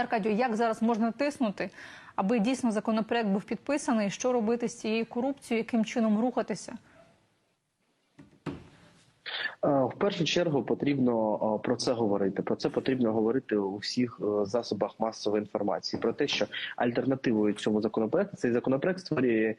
Аркадію, як зараз можна тиснути, аби дійсно законопроект був підписаний? Що робити з цією корупцією? Яким чином рухатися? Е, В першу чергу потрібно е, про це говорити. Про це потрібно говорити у всіх е, засобах масової інформації. Про те, що альтернативою цьому законопроекту цей законопроект створює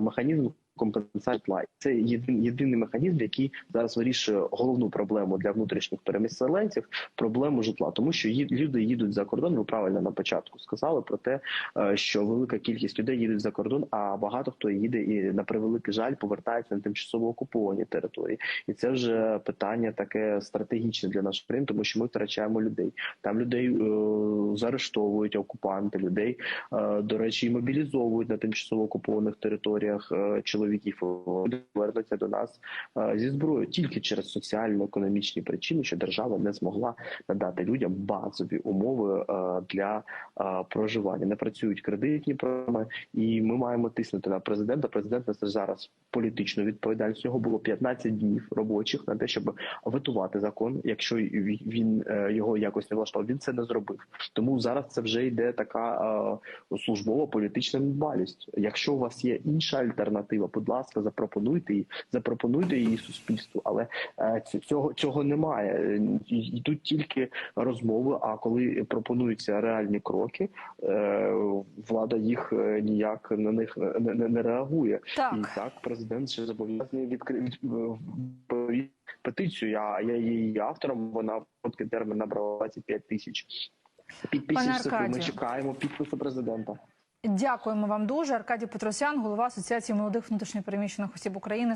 механізм компенсації житла. Це єдин, єдиний механізм, який зараз вирішує головну проблему для внутрішніх переміселенців проблему житла, тому що ї- люди їдуть за кордон. Ви правильно на початку сказали про те, е, що велика кількість людей їдуть за кордон, а багато хто їде і на превеликий жаль повертається на тимчасово окуповані території. І це вже питання таке стратегічне для нашої країни, тому що ми втрачаємо людей. Там людей е, заарештовують окупанти, людей е, до речі, мобілізовують на тимчасово окупованих територіях е, чоловіків. Вони повернуться до нас е, зі зброєю тільки через соціально-економічні причини, що держава не змогла надати людям базові умови е, для е, проживання. Не працюють кредитні програми, і ми маємо тиснути на президента. Президент несе зараз політичну відповідальність. Його було 15 днів робочих на те, щоб ветувати закон. Якщо він його якось не влаштував, він це не зробив. Тому зараз це вже йде така службова політична недбалість. Якщо у вас є інша альтернатива, будь ласка, запропонуйте її, запропонуйте її суспільству, але е, цього цього немає. Е, Йдуть тільки розмови. А коли пропонуються реальні кроки, е, влада їх ніяк на них не, не, не реагує. Так. І так президент ще зобов'язаний відкрити петицію. Я, я її автором. Вона в короткий термін набрала 25 тисяч підписів. Ми чекаємо підпису президента. Дякуємо вам дуже. Аркадій Петросян, голова Асоціації молодих внутрішньопереміщених осіб України.